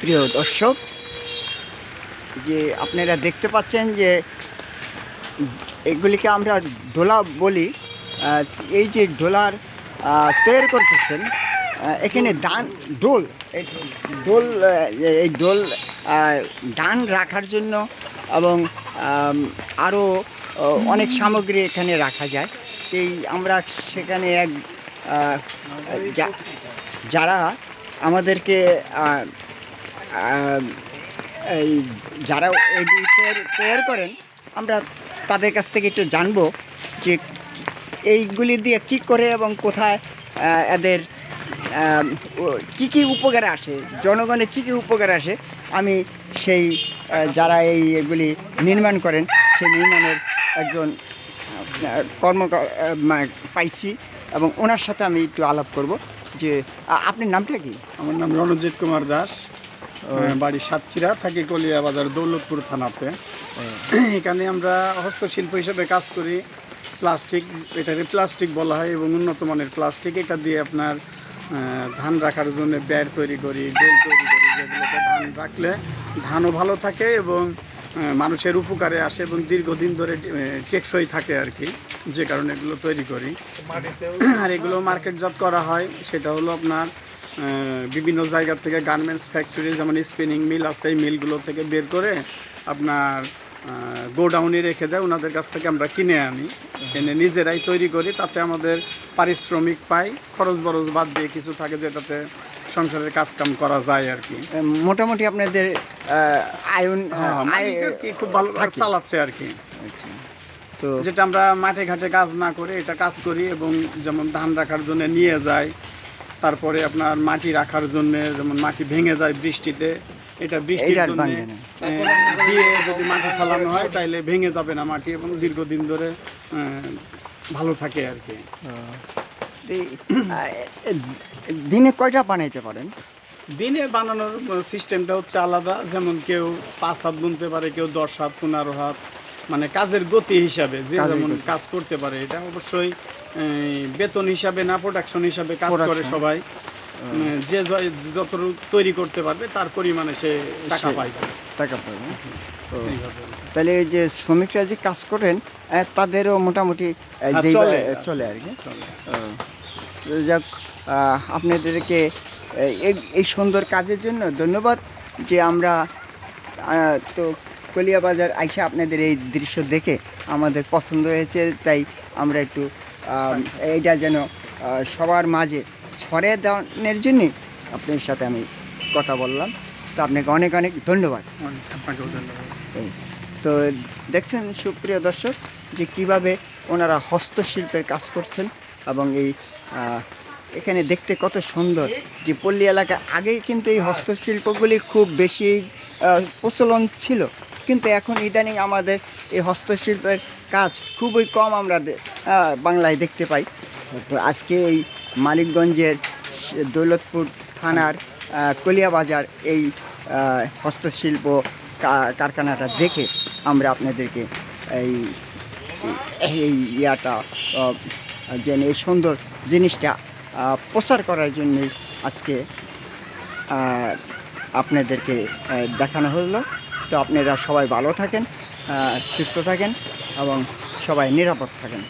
সুপ্রিয় দর্শক, যে আপনারা দেখতে পাচ্ছেন যে এগুলিকে আমরা ডোলা বলি এই যে ডোলার তৈরি করতেছেন এখানে ডান ডোল ডোল এই ডোল ডান রাখার জন্য এবং আরও অনেক সামগ্রী এখানে রাখা যায়। এই আমরা সেখানে এক যারা আমাদেরকে এই যারা তৈরি করেন, আমরা তাদের কাছ থেকে একটু জানব যে এইগুলি দিয়ে কি করে এবং কোথায় এদের কি কি উপকারে আসে জনগণের কি কি উপকার আসে, আমি সেই যারা এই এগুলি নির্মাণ করেন, সেই নির্মাণের একজন কর্ম পাইছি এবং ওনার সাথে আমি একটু আলাপ করব যে আপনার নামটা কি? আমার নাম রণজিৎ কুমার দাস। বাড়ি সাতক্ষীরা থাকি কলিয়া বাজার দৌলতপুর থানাতে। এখানে আমরা হস্তশিল্প হিসেবে কাজ করি। প্লাস্টিক এটাকে প্লাস্টিক বলা হয় এবং উন্নত মানের প্লাস্টিক। এটা দিয়ে আপনার ধান রাখার জন্য ব্যার তৈরি করি ডোল তৈরি করি যেগুলোতে ধান রাখলে ধানও ভালো থাকে এবং মানুষের উপকারে আসে এবং দীর্ঘদিন ধরে টেকসই থাকে আর কি যে কারণে এগুলো তৈরি করি। আর এগুলো মার্কেটজাত করা হয় সেটা হলো আপনার বিভিন্ন জায়গা থেকে গার্মেন্টস ফ্যাক্টরি যেমন স্পিনিং মিল আছে এই মিলগুলো থেকে বের করে আপনার গোডাউনে রেখে দেয় ওনাদের কাছ থেকে আমরা কিনে আনি এনে নিজেরাই তৈরি করি তাতে আমাদের পারিশ্রমিক পাই খরচ বরচ বাদ দিয়ে কিছু থাকে যেটাতে সংসারের কাজকাম করা যায় আর কি মোটামুটি আপনাদের আয়ন হ্যাঁ, আর কি খুব ভালো। চালাচ্ছে আর কি আচ্ছা। তো যেটা আমরা মাঠে ঘাটে কাজ না করে এটা কাজ করি এবং যেমন ধান রাখার জন্য নিয়ে যাই তারপরে আপনার মাটি রাখার জন্য যেমন মাটি ভেঙে যায় বৃষ্টিতে এটা বৃষ্টির জন্য দিয়ে যদি মাটি ফেলানো হয় তাইলে ভেঙে যাবে না মাটি এবং দীর্ঘদিন ধরে ভালো থাকে আর কি। দিনে কয়টা বানাইতে পারেন? দিনে বানানোর সিস্টেমটা হচ্ছে আলাদা যেমন কেউ পাঁচ হাত বুনতে পারে কেউ দশ হাত পনেরো হাত মানে কাজের গতি হিসাবে যে যেমন কাজ করতে পারে এটা অবশ্যই বেতন হিসাবে না প্রোডাকশন হিসাবে কাজ করে সবাই। যে যত তৈরি করতে পারবে তার পরিমাণে সে টাকা পায়। টাকা তো তাহলে এই যে শ্রমিকরা যে কাজ করেন তাদেরও মোটামুটি হ্যাঁ, চলে। চলে আর কি। যাক আপনাদেরকে এই সুন্দর কাজের জন্য ধন্যবাদ যে আমরা তো কলিয়া বাজার আইসা আপনাদের এই দৃশ্য দেখে আমাদের পছন্দ হয়েছে তাই আমরা একটু এইটা যেন সবার মাঝে ছড়িয়ে দেওয়ানোর জন্যে আপনার সাথে আমি কথা বললাম। তো আপনাকে অনেক অনেক ধন্যবাদ। আপনাকেও ধন্যবাদ। তো দেখছেন সুপ্রিয় দর্শক যে কীভাবে ওনারা হস্তশিল্পের কাজ করছেন এবং এই এখানে দেখতে কত সুন্দর যে পল্লী এলাকা আগেই কিন্তু এই হস্তশিল্পগুলি খুব বেশি প্রচলন ছিল। কিন্তু এখন ইদানিং আমাদের এই হস্তশিল্পের কাজ খুবই কম আমরা বাংলায় দেখতে পাই। তো আজকে এই মানিকগঞ্জের দৌলতপুর থানার কলিয়াবাজার এই হস্তশিল্প কারখানাটা দেখে আমরা আপনাদেরকে এই এই ইয়াটা যেন এই সুন্দর জিনিসটা প্রচার করার জন্যই আজকে আপনাদেরকে দেখানো হলো। তো আপনারা সবাই ভালো থাকেন সুস্থ থাকেন এবং সবাই নিরাপদ থাকেন।